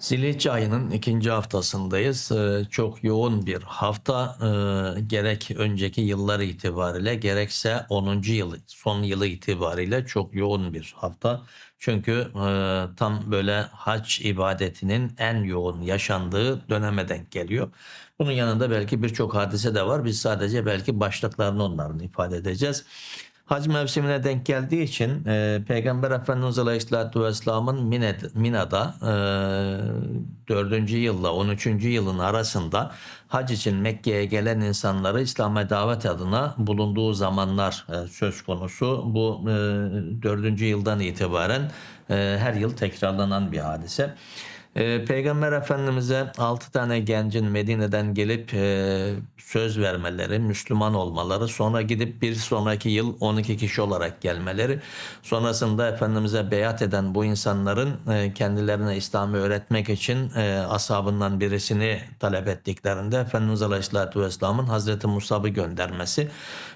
Zilhicce ayının ikinci haftasındayız. Ee, Çok yoğun bir hafta. Ee, Gerek önceki yıllar itibariyle gerekse 10. yıl, son yılı itibariyle çok yoğun bir hafta. Çünkü e, tam böyle hac ibadetinin en yoğun yaşandığı döneme denk geliyor. Bunun yanında belki birçok hadise de var. Biz sadece belki başlıklarını onların ifade edeceğiz. Hac mevsimine denk geldiği için e, Peygamber Efendimiz Aleyhisselatü Vesselam'ın Mina'da e, 4. yılla 13. yılın arasında hac için Mekke'ye gelen insanları İslam'a davet adına bulunduğu zamanlar e, söz konusu. Bu e, 4. yıldan itibaren e, her yıl tekrarlanan bir hadise. Ee, Peygamber Efendimiz'e 6 tane gencin Medine'den gelip e, söz vermeleri, Müslüman olmaları, sonra gidip bir sonraki yıl 12 kişi olarak gelmeleri, sonrasında Efendimiz'e beyat eden bu insanların e, kendilerine İslam'ı öğretmek için e, ashabından birisini talep ettiklerinde Efendimiz Aleyhisselatü Vesselam'ın Hazreti Musab'ı göndermesi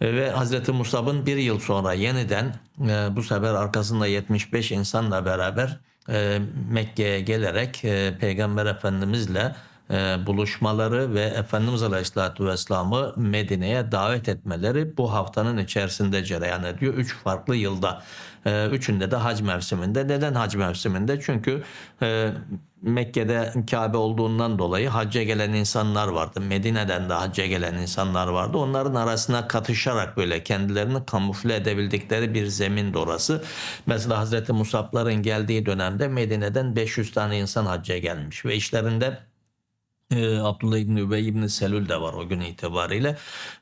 e, ve Hazreti Musab'ın bir yıl sonra yeniden bu sefer arkasında 75 insanla beraber Mekke'ye gelerek Peygamber Efendimizle e, buluşmaları ve Efendimiz Aleyhisselatü Vesselam'ı Medine'ye davet etmeleri bu haftanın içerisinde cereyan ediyor. Üç farklı yılda. E, üçünde de hac mevsiminde. Neden hac mevsiminde? Çünkü e, Mekke'de Kabe olduğundan dolayı hacca gelen insanlar vardı. Medine'den de hacca gelen insanlar vardı. Onların arasına katışarak böyle kendilerini kamufle edebildikleri bir zemin de orası. Mesela Hazreti Musab'ların geldiği dönemde Medine'den 500 tane insan hacca gelmiş ve işlerinde e, Abdullah İbni Übey İbni Selül de var o gün itibariyle.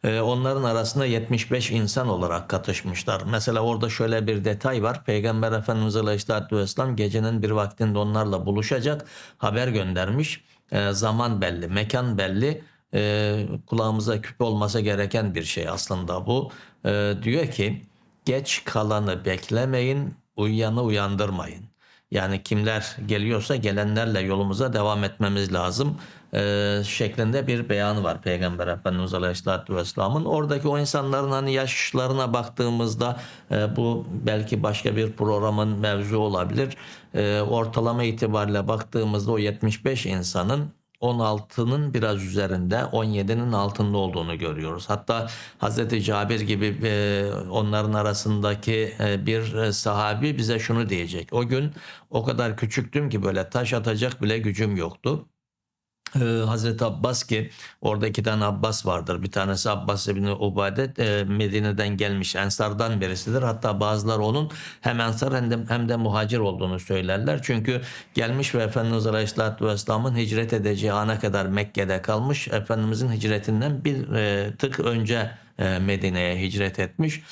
E, onların arasında 75 insan olarak katışmışlar. Mesela orada şöyle bir detay var. Peygamber Efendimiz Aleyhisselatü Vesselam gecenin bir vaktinde onlarla buluşacak. Haber göndermiş. E, zaman belli, mekan belli. E, kulağımıza küpe olması gereken bir şey aslında bu. E, diyor ki geç kalanı beklemeyin, uyuyanı uyandırmayın. Yani kimler geliyorsa gelenlerle yolumuza devam etmemiz lazım e, şeklinde bir beyanı var Peygamber Efendimiz Aleyhisselatü Vesselam'ın. Oradaki o insanların hani yaşlarına baktığımızda e, bu belki başka bir programın mevzu olabilir. E, ortalama itibariyle baktığımızda o 75 insanın 16'nın biraz üzerinde 17'nin altında olduğunu görüyoruz. Hatta Hazreti Cabir gibi e, onların arasındaki e, bir e, sahabi bize şunu diyecek. O gün o kadar küçüktüm ki böyle taş atacak bile gücüm yoktu. Ee, Hazreti Abbas ki orada iki tane Abbas vardır. Bir tanesi Abbas İbni Ubadet e, Medine'den gelmiş Ensardan birisidir. Hatta bazıları onun hem Ensar hem de, hem de muhacir olduğunu söylerler. Çünkü gelmiş ve Efendimiz Aleyhisselatü Vesselam'ın hicret edeceği ana kadar Mekke'de kalmış. Efendimizin hicretinden bir e, tık önce e, Medine'ye hicret etmiş.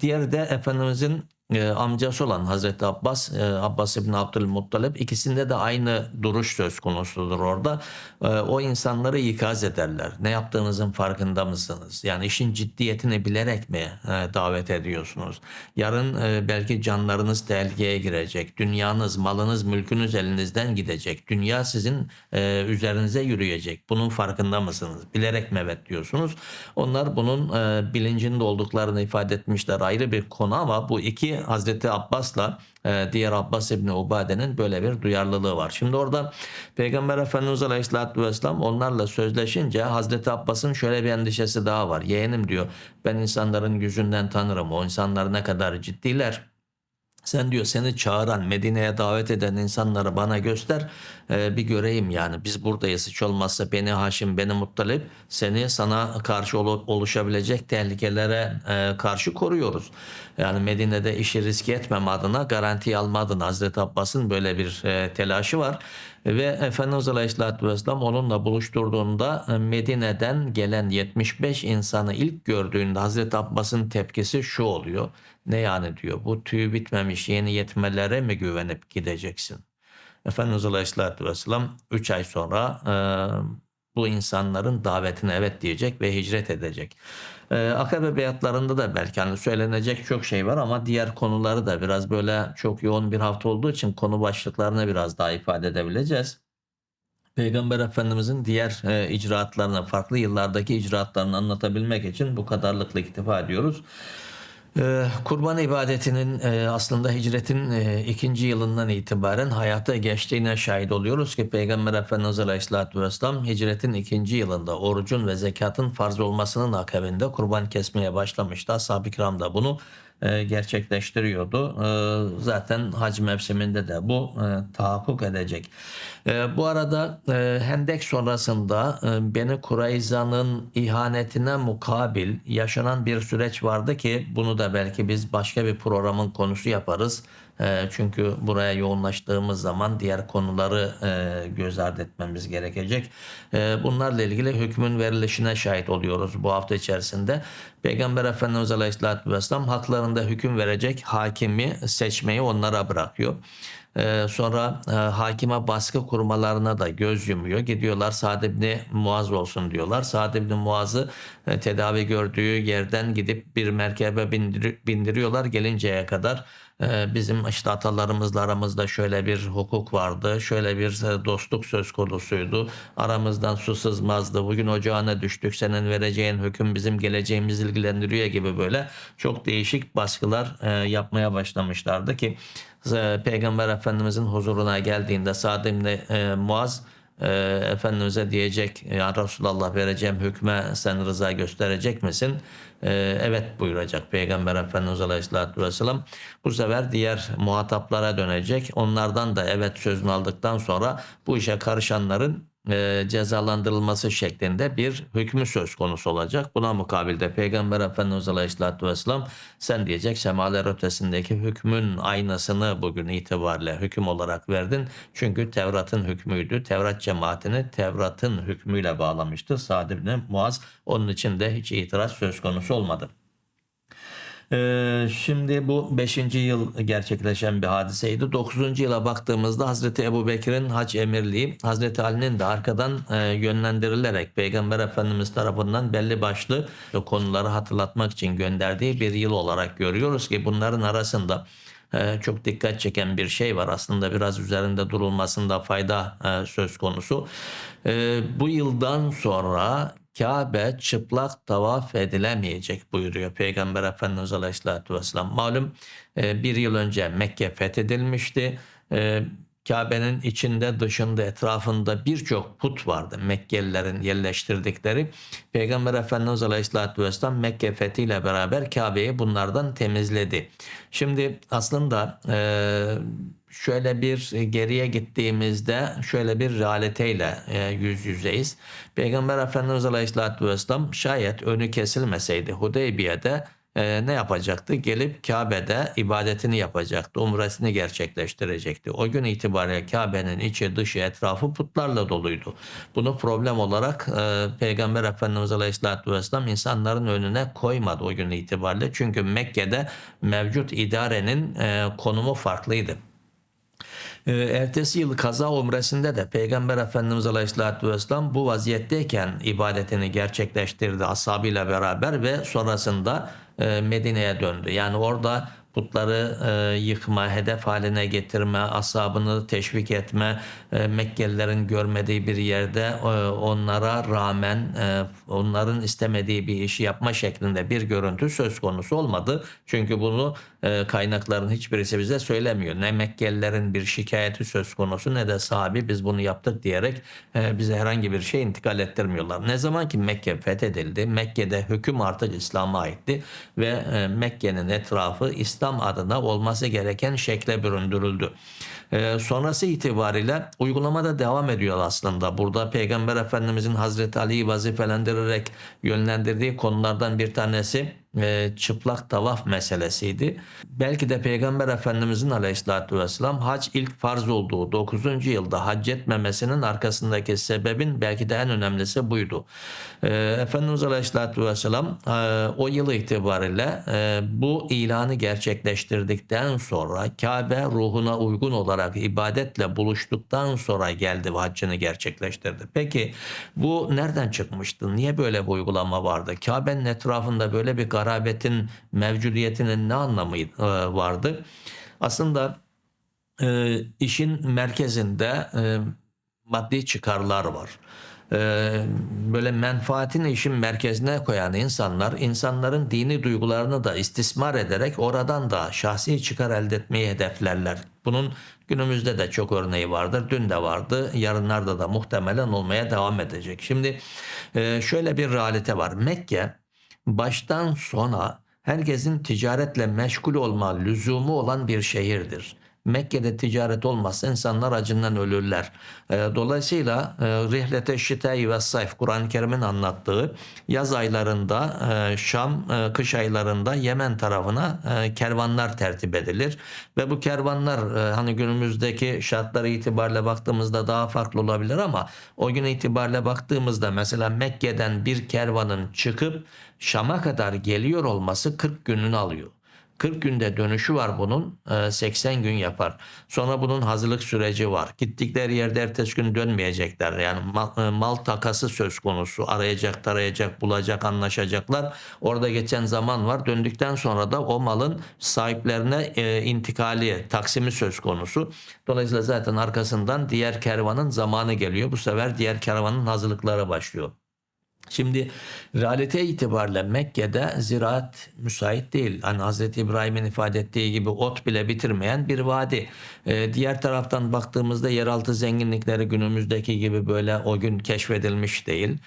Diğeri de Efendimizin e, amcası olan Hazreti Abbas, e, Abbas İbni Abdülmuttalip ikisinde de aynı duruş söz konusudur orada. E, o insanları ikaz ederler. Ne yaptığınızın farkında mısınız? Yani işin ciddiyetini bilerek mi e, davet ediyorsunuz? Yarın e, belki canlarınız tehlikeye girecek. Dünyanız, malınız, mülkünüz elinizden gidecek. Dünya sizin e, üzerinize yürüyecek. Bunun farkında mısınız? Bilerek mi evet diyorsunuz? Onlar bunun e, bilincinde olduklarını ifade etmişler. Ayrı bir konu ama bu iki Hazreti Abbas'la e, diğer Abbas İbni Ubade'nin böyle bir duyarlılığı var. Şimdi orada Peygamber Efendimiz Aleyhisselatü Vesselam onlarla sözleşince Hazreti Abbas'ın şöyle bir endişesi daha var. Yeğenim diyor ben insanların yüzünden tanırım. O insanlar ne kadar ciddiler. Sen diyor seni çağıran, Medine'ye davet eden insanları bana göster e, bir göreyim yani. Biz buradayız hiç olmazsa beni Haşim, beni Muttalip seni sana karşı olu- oluşabilecek tehlikelere e, karşı koruyoruz. Yani Medine'de işi riske etmem adına, garanti alma adına Hazreti Abbas'ın böyle bir e, telaşı var. Ve Efendimiz Aleyhisselatü Vesselam onunla buluşturduğunda e, Medine'den gelen 75 insanı ilk gördüğünde Hazreti Abbas'ın tepkisi şu oluyor. Ne yani diyor bu tüy bitmemiş yeni yetmelere mi güvenip gideceksin? Efendimiz Aleyhisselatü Vesselam 3 ay sonra e, bu insanların davetine evet diyecek ve hicret edecek. E, Akabe beyatlarında da belki hani söylenecek çok şey var ama diğer konuları da biraz böyle çok yoğun bir hafta olduğu için konu başlıklarını biraz daha ifade edebileceğiz. Peygamber Efendimizin diğer e, icraatlarını, farklı yıllardaki icraatlarını anlatabilmek için bu kadarlıkla iktifa ediyoruz. Ee, Kurban ibadetinin e, aslında hicretin e, ikinci yılından itibaren hayata geçtiğine şahit oluyoruz ki Peygamber Efendimiz Aleyhisselatü Vesselam hicretin ikinci yılında orucun ve zekatın farz olmasının akabinde kurban kesmeye başlamıştı. Ashab-ı kiram da bunu gerçekleştiriyordu. E, zaten hac mevsiminde de bu e, tahakkuk edecek. E, bu arada e, Hendek sonrasında e, Beni Kurayza'nın ihanetine mukabil yaşanan bir süreç vardı ki bunu da belki biz başka bir programın konusu yaparız. E, çünkü buraya yoğunlaştığımız zaman diğer konuları e, göz ardı etmemiz gerekecek. E, bunlarla ilgili hükmün verilişine şahit oluyoruz bu hafta içerisinde. Peygamber Efendimiz Aleyhisselatü Vesselam haklarında hüküm verecek hakimi seçmeyi onlara bırakıyor. Ee, sonra e, hakime baskı kurmalarına da göz yumuyor. Gidiyorlar Sa'd ibn Muaz olsun diyorlar. Sa'd ibn Muaz'ı e, tedavi gördüğü yerden gidip bir merkebe bindir- bindiriyorlar. Gelinceye kadar bizim işte atalarımızla aramızda şöyle bir hukuk vardı. Şöyle bir e, dostluk söz konusuydu. Aramızdan su sızmazdı. Bugün ocağına düştük. Senin vereceğin hüküm bizim geleceğimizi ilgilendiriyor gibi böyle çok değişik baskılar e, yapmaya başlamışlardı ki e, Peygamber Efendimizin huzuruna geldiğinde Sa'd ibn Muaz e, Efendimiz'e diyecek ya Resulallah vereceğim hükme sen rıza gösterecek misin? E, evet buyuracak Peygamber Efendimiz Aleyhisselatü Vesselam. Bu sefer diğer muhataplara dönecek. Onlardan da evet sözünü aldıktan sonra bu işe karışanların e, cezalandırılması şeklinde bir hükmü söz konusu olacak. Buna mukabilde Peygamber Efendimiz Aleyhisselatü Vesselam sen diyecek semalar ötesindeki hükmün aynasını bugün itibariyle hüküm olarak verdin. Çünkü Tevrat'ın hükmüydü. Tevrat cemaatini Tevrat'ın hükmüyle bağlamıştı. Sa'd Muaz onun için de hiç itiraz söz konusu olmadı. Ee, şimdi bu 5. yıl gerçekleşen bir hadiseydi. 9. yıla baktığımızda Hazreti Ebu Bekir'in hac emirliği Hazreti Ali'nin de arkadan e, yönlendirilerek Peygamber Efendimiz tarafından belli başlı konuları hatırlatmak için gönderdiği bir yıl olarak görüyoruz ki bunların arasında e, çok dikkat çeken bir şey var. Aslında biraz üzerinde durulmasında fayda e, söz konusu. E, bu yıldan sonra Kabe çıplak tavaf edilemeyecek buyuruyor Peygamber Efendimiz Aleyhisselatü Vesselam. Malum e, bir yıl önce Mekke fethedilmişti. Kabe'nin içinde dışında etrafında birçok put vardı Mekkelilerin yerleştirdikleri. Peygamber Efendimiz Aleyhisselatü Vesselam Mekke fethiyle beraber Kabe'yi bunlardan temizledi. Şimdi aslında e, şöyle bir geriye gittiğimizde şöyle bir realiteyle e, yüz yüzeyiz. Peygamber Efendimiz Aleyhisselatü Vesselam şayet önü kesilmeseydi Hudeybiye'de e, ne yapacaktı? Gelip Kabe'de ibadetini yapacaktı. Umresini gerçekleştirecekti. O gün itibariyle Kabe'nin içi dışı etrafı putlarla doluydu. Bunu problem olarak e, Peygamber Efendimiz Aleyhisselatü Vesselam insanların önüne koymadı o gün itibariyle. Çünkü Mekke'de mevcut idarenin e, konumu farklıydı. Ee, ertesi yıl kaza umresinde de Peygamber Efendimiz Aleyhisselatü Vesselam bu vaziyetteyken ibadetini gerçekleştirdi ashabıyla beraber ve sonrasında Medine'ye döndü. Yani orada putları e, yıkma, hedef haline getirme, asabını teşvik etme, e, Mekkelilerin görmediği bir yerde e, onlara rağmen e, onların istemediği bir işi yapma şeklinde bir görüntü söz konusu olmadı. Çünkü bunu e, kaynakların hiçbirisi bize söylemiyor. Ne Mekkelilerin bir şikayeti söz konusu ne de sahibi biz bunu yaptık diyerek e, bize herhangi bir şey intikal ettirmiyorlar. Ne zaman ki Mekke fethedildi, Mekke'de hüküm artık İslam'a aitti ve e, Mekke'nin etrafı İslam adına olması gereken şekle büründürüldü. E, sonrası itibariyle uygulamada devam ediyor aslında. Burada Peygamber Efendimizin Hazreti Ali'yi vazifelendirerek yönlendirdiği konulardan bir tanesi e, çıplak tavaf meselesiydi. Belki de Peygamber Efendimizin aleyhissalatü vesselam hac ilk farz olduğu 9. yılda hac etmemesinin arkasındaki sebebin belki de en önemlisi buydu. E, Efendimiz aleyhissalatü vesselam e, o yıl itibariyle bu ilanı gerçekleştirdikten sonra Kabe ruhuna uygun olarak ibadetle buluştuktan sonra geldi ve haccını gerçekleştirdi. Peki bu nereden çıkmıştı? Niye böyle bir uygulama vardı? Kabe'nin etrafında böyle bir garabetin mevcudiyetinin ne anlamı e, vardı? Aslında e, işin merkezinde e, maddi çıkarlar var. böyle menfaatini işin merkezine koyan insanlar insanların dini duygularını da istismar ederek oradan da şahsi çıkar elde etmeyi hedeflerler. Bunun günümüzde de çok örneği vardır. Dün de vardı. Yarınlarda da muhtemelen olmaya devam edecek. Şimdi şöyle bir realite var. Mekke baştan sona herkesin ticaretle meşgul olma lüzumu olan bir şehirdir. Mekke'de ticaret olmazsa insanlar acından ölürler. E, Dolayısıyla e, Rihlete Şitei ve Sayf Kur'an-ı Kerim'in anlattığı yaz aylarında e, Şam, e, kış aylarında Yemen tarafına kervanlar tertip edilir. Ve bu kervanlar hani günümüzdeki şartları itibariyle baktığımızda daha farklı olabilir ama o gün itibariyle baktığımızda mesela Mekke'den bir kervanın çıkıp Şam'a kadar geliyor olması 40 gününü alıyor. 40 günde dönüşü var bunun. e, 80 gün yapar. Sonra bunun hazırlık süreci var. Gittikleri yerde ertesi gün dönmeyecekler. Yani mal, e, mal takası söz konusu. Arayacak, tarayacak, bulacak, anlaşacaklar. Orada geçen zaman var. Döndükten sonra da o malın sahiplerine e, intikali, taksimi söz konusu. Dolayısıyla zaten arkasından diğer kervanın zamanı geliyor. Bu sefer diğer kervanın hazırlıkları başlıyor. Şimdi realite itibariyle Mekke'de ziraat müsait değil. Hani Hazreti İbrahim'in ifade ettiği gibi ot bile bitirmeyen bir vadi. Ee, diğer taraftan baktığımızda yeraltı zenginlikleri günümüzdeki gibi böyle o gün keşfedilmiş değil.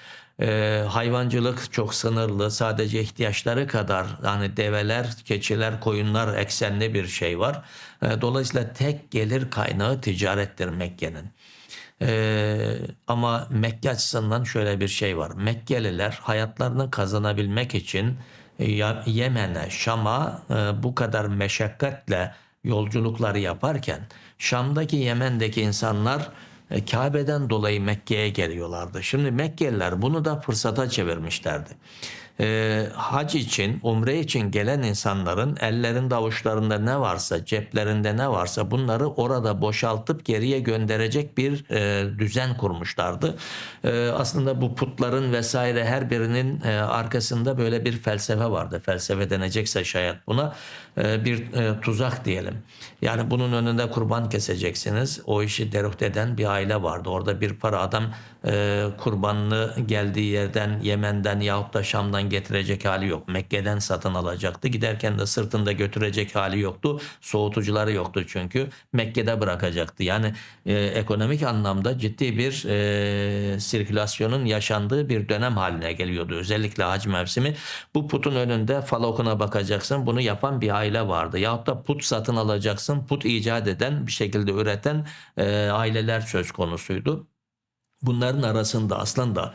Ee, hayvancılık çok sınırlı. Sadece ihtiyaçları kadar hani develer, keçiler, koyunlar eksenli bir şey var. Ee, dolayısıyla tek gelir kaynağı ticarettir Mekke'nin. Ee, ama Mekke açısından şöyle bir şey var. Mekkeliler hayatlarını kazanabilmek için e, Yemen'e, Şam'a e, bu kadar meşakkatle yolculukları yaparken Şam'daki Yemen'deki insanlar e, Kabe'den dolayı Mekke'ye geliyorlardı. Şimdi Mekkeliler bunu da fırsata çevirmişlerdi. E, hac için, umre için gelen insanların ellerinde avuçlarında ne varsa, ceplerinde ne varsa bunları orada boşaltıp geriye gönderecek bir e, düzen kurmuşlardı. E, aslında bu putların vesaire her birinin e, arkasında böyle bir felsefe vardı. Felsefe denecekse şayet buna e, bir e, tuzak diyelim. Yani bunun önünde kurban keseceksiniz. O işi deruht eden bir aile vardı. Orada bir para adam e, kurbanını geldiği yerden Yemen'den yahut da Şam'dan getirecek hali yok. Mekke'den satın alacaktı. Giderken de sırtında götürecek hali yoktu. Soğutucuları yoktu çünkü. Mekke'de bırakacaktı. Yani e, ekonomik anlamda ciddi bir e, sirkülasyonun yaşandığı bir dönem haline geliyordu. Özellikle hac mevsimi. Bu putun önünde falokuna bakacaksın. Bunu yapan bir aile vardı. Yahut da put satın alacaksın. Put icat eden bir şekilde üreten e, aileler söz konusuydu. Bunların arasında aslında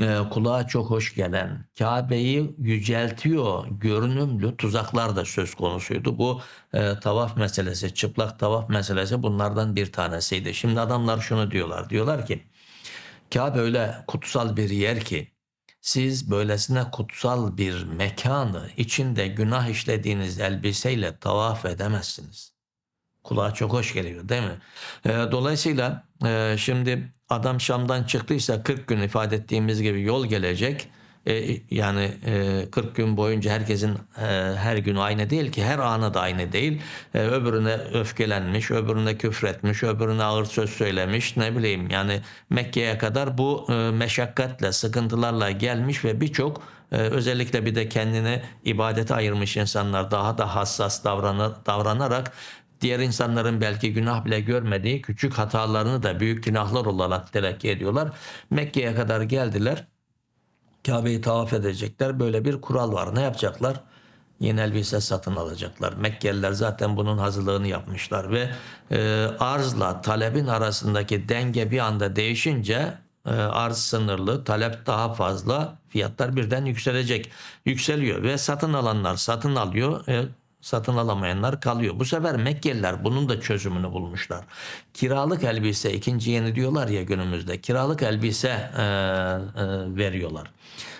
e, kulağa çok hoş gelen, Kabe'yi yüceltiyor görünümlü tuzaklar da söz konusuydu. Bu e, tavaf meselesi, çıplak tavaf meselesi bunlardan bir tanesiydi. Şimdi adamlar şunu diyorlar. Diyorlar ki Kabe öyle kutsal bir yer ki siz böylesine kutsal bir mekanı içinde günah işlediğiniz elbiseyle tavaf edemezsiniz. Kulağa çok hoş geliyor değil mi? E, dolayısıyla e, şimdi adam Şam'dan çıktıysa 40 gün ifade ettiğimiz gibi yol gelecek. E, yani e, 40 gün boyunca herkesin e, her gün aynı değil ki her anı da aynı değil. E, öbürüne öfkelenmiş, öbürüne küfretmiş, öbürüne ağır söz söylemiş ne bileyim yani Mekke'ye kadar bu e, meşakkatle, sıkıntılarla gelmiş ve birçok ee, özellikle bir de kendini ibadete ayırmış insanlar daha da hassas davranarak diğer insanların belki günah bile görmediği küçük hatalarını da büyük günahlar olarak telakki ediyorlar. Mekke'ye kadar geldiler. Kabe'yi tavaf edecekler. Böyle bir kural var. Ne yapacaklar? Yeni elbise satın alacaklar. Mekkeliler zaten bunun hazırlığını yapmışlar ve e, arzla talebin arasındaki denge bir anda değişince e, arz sınırlı, talep daha fazla, fiyatlar birden yükselecek. Yükseliyor ve satın alanlar satın alıyor, e, satın alamayanlar kalıyor. Bu sefer Mekkeliler bunun da çözümünü bulmuşlar. Kiralık elbise, ikinci yeni diyorlar ya günümüzde, kiralık elbise e, e, veriyorlar.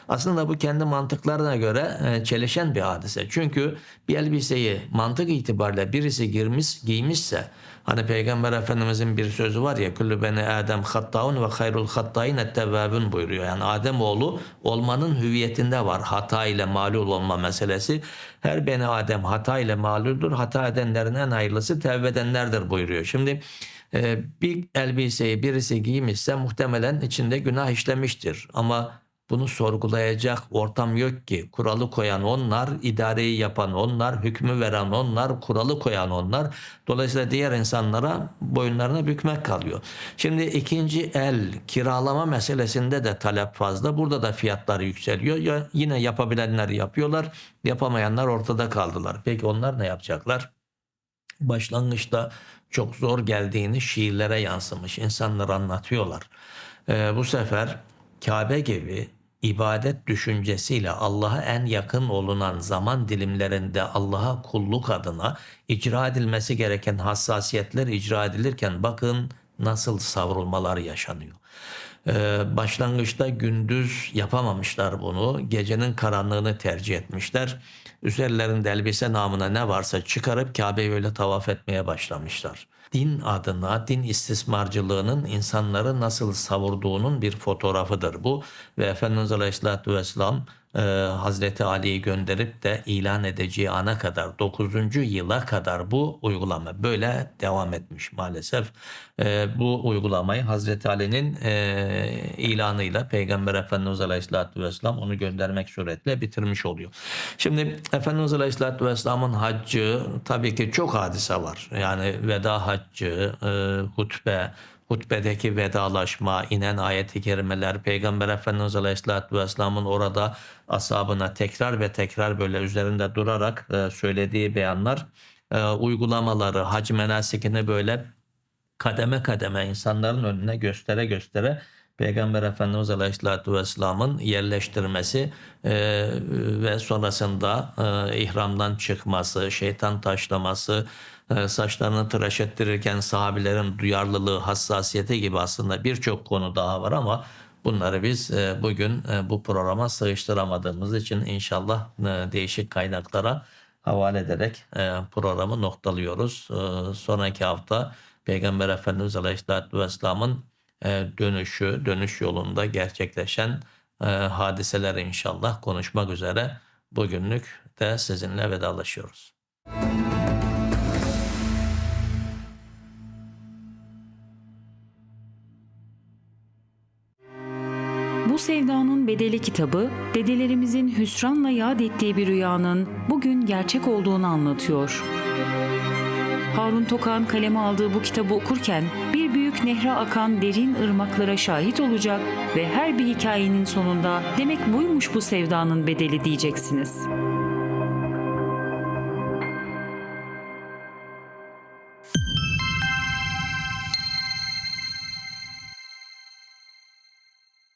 Aslında bu kendi mantıklarına göre e, çelişen bir hadise. Çünkü bir elbiseyi mantık itibariyle birisi girmiş, giymişse hani Peygamber Efendimizin bir sözü var ya kullu beni Adem hattaun ve hayrul hattayin ettevvabun buyuruyor. Yani Adem oğlu olmanın hüviyetinde var. Hata ile malul olma meselesi. Her beni Adem hata ile maluldur. Hata edenlerin en hayırlısı tevbe edenlerdir buyuruyor. Şimdi E, bir elbiseyi birisi giymişse muhtemelen içinde günah işlemiştir. Ama bunu sorgulayacak ortam yok ki. Kuralı koyan onlar, idareyi yapan onlar, hükmü veren onlar, kuralı koyan onlar. Dolayısıyla diğer insanlara boyunlarına bükmek kalıyor. Şimdi ikinci el kiralama meselesinde de talep fazla. Burada da fiyatlar yükseliyor. Ya yine yapabilenler yapıyorlar, yapamayanlar ortada kaldılar. Peki onlar ne yapacaklar? başlangıçta çok zor geldiğini şiirlere yansımış. İnsanlar anlatıyorlar. Ee, bu sefer Kabe gibi ibadet düşüncesiyle Allah'a en yakın olunan zaman dilimlerinde Allah'a kulluk adına icra edilmesi gereken hassasiyetler icra edilirken bakın nasıl savrulmalar yaşanıyor. Ee, başlangıçta gündüz yapamamışlar bunu. Gecenin karanlığını tercih etmişler. Üzerlerinde elbise namına ne varsa çıkarıp Kabe'yi öyle tavaf etmeye başlamışlar. Din adına din istismarcılığının insanları nasıl savurduğunun bir fotoğrafıdır bu. Ve Efendimiz Aleyhisselatü Vesselam e, Hazreti Ali'yi gönderip de ilan edeceği ana kadar 9. yıla kadar bu uygulama böyle devam etmiş maalesef. E, bu uygulamayı Hazreti Ali'nin e, ilanıyla Peygamber Efendimiz Aleyhisselatü Vesselam onu göndermek suretle bitirmiş oluyor. Şimdi Efendimiz Aleyhisselatü Vesselam'ın haccı tabii ki çok hadise var. Yani veda haccı, e, hutbe, hutbedeki vedalaşma, inen ayeti kerimeler, Peygamber Efendimiz Aleyhisselatü Vesselam'ın orada ashabına tekrar ve tekrar böyle üzerinde durarak e, söylediği beyanlar, e, uygulamaları, hac menasikini böyle kademe kademe insanların önüne göstere göstere Peygamber Efendimiz Aleyhisselatü Vesselam'ın yerleştirmesi e, ve sonrasında e, ihramdan çıkması, şeytan taşlaması, saçlarını tıraş ettirirken sahabilerin duyarlılığı, hassasiyeti gibi aslında birçok konu daha var ama bunları biz e, bugün e, bu programa sığıştıramadığımız için inşallah e, değişik kaynaklara havale ederek programı noktalıyoruz. Sonraki hafta Peygamber Efendimiz Aleyhisselatü Vesselam'ın dönüşü, dönüş yolunda gerçekleşen hadiseler inşallah konuşmak üzere bugünlük de sizinle vedalaşıyoruz. Bu Sevdanın Bedeli kitabı, dedelerimizin hüsranla yad ettiği bir rüyanın bugün gerçek olduğunu anlatıyor. Harun Tokan kaleme aldığı bu kitabı okurken bir büyük nehre akan derin ırmaklara şahit olacak ve her bir hikayenin sonunda demek buymuş bu sevdanın bedeli diyeceksiniz.